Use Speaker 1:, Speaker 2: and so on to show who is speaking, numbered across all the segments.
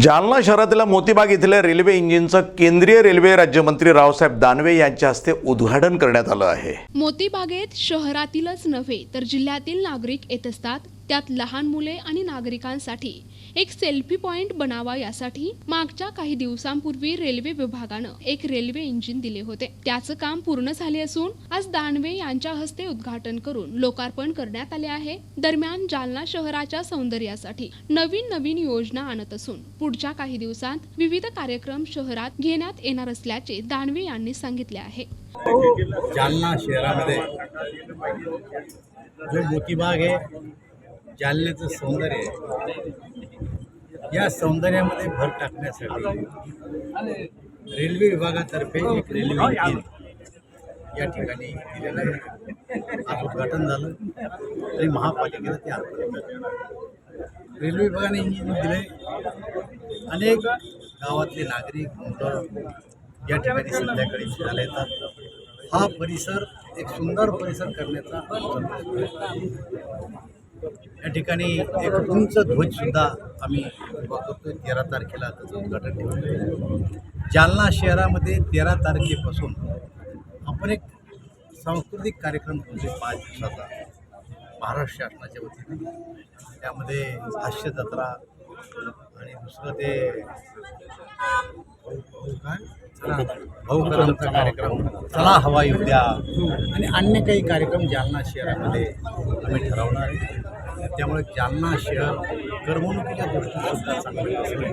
Speaker 1: जालना शहरातल्या मोतीबाग इथल्या रेल्वे इंजिनचं केंद्रीय रेल्वे राज्यमंत्री रावसाहेब दानवे यांच्या हस्ते उद्घाटन करण्यात आलं आहे.
Speaker 2: मोतीबागेत शहरातीलच नव्हे तर जिल्ह्यातील नागरिक येत असतात त्यात लहान मुले आणि नागरिकांसाठी एक सेल्फी पॉइंट बनावा यासाठी मागच्या काही दिवसांपूर्वी रेल्वे विभागानं एक रेल्वे इंजिन दिले होते. त्याचं काम पूर्ण झाले असून आज दानवे यांच्या हस्ते उद्घाटन करून लोकार्पण करण्यात आले आहे. दरम्यान जालना शहराच्या सौंदर्यासाठी नवीन नवीन योजना आणत असून पुढच्या काही दिवसांत विविध कार्यक्रम शहरात घेण्यात येणार असल्याचे दानवे यांनी सांगितले आहे.
Speaker 3: जालना शहरामध्ये जो मोतीबाग आहे जालन्याचं सौंदर्य या सौंदर्यामध्ये भर टाकण्यासाठी रेल्वे विभागातर्फे एक रेल्वे या. ठिकाणी दिलेलं आहे. आज उद्घाटन झालं आणि महापालिकेला ते अर्पण केलं रेल्वे विभागाने इंजिन दिले अनेक गावातले नागरिक मुलं या ठिकाणी संध्याकाळी फिरायला येतात. हा परिसर एक सुंदर परिसर करण्याचा. या ठिकाणी एक उंच ध्वजसुद्धा आम्ही उभा तेरा तारखेला त्याचं उद्घाटन ठेवलं जालना शहरामध्ये तेरा तारखेपासून आपण एक सांस्कृतिक कार्यक्रम ठेवतोय पाच दिवसाचा महाराष्ट्र शासनाच्या वतीने. त्यामध्ये हास्य जत्रा आणि दुसरं ते काय भाऊ कदमचा कार्यक्रम? चला हवा येऊ द्या. आणि अन्य काही कार्यक्रम जालना शहरामध्ये आम्ही ठरवणार आहे. त्यामुळे जालना शहर करमणुकीच्या दृष्टीने सुद्धा चांगलं असेल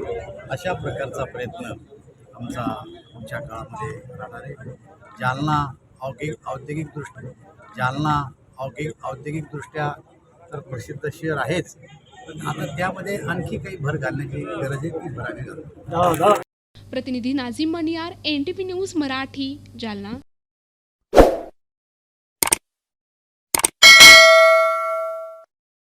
Speaker 3: अशा प्रकारचा प्रयत्न आमचा पुढच्या काळामध्ये राहणार आहे. जालना औद्योगिक औद्योगिकदृष्ट्या जालना औद्योगिक औद्योगिकदृष्ट्या तर प्रसिद्ध शहर आहेच. पण आता त्यामध्ये आणखी काही भर घालण्याची गरज आहे ती भरावी लागते.
Speaker 2: प्रतिनिधी Nazim Maniyar N T P news Marathi Jalna.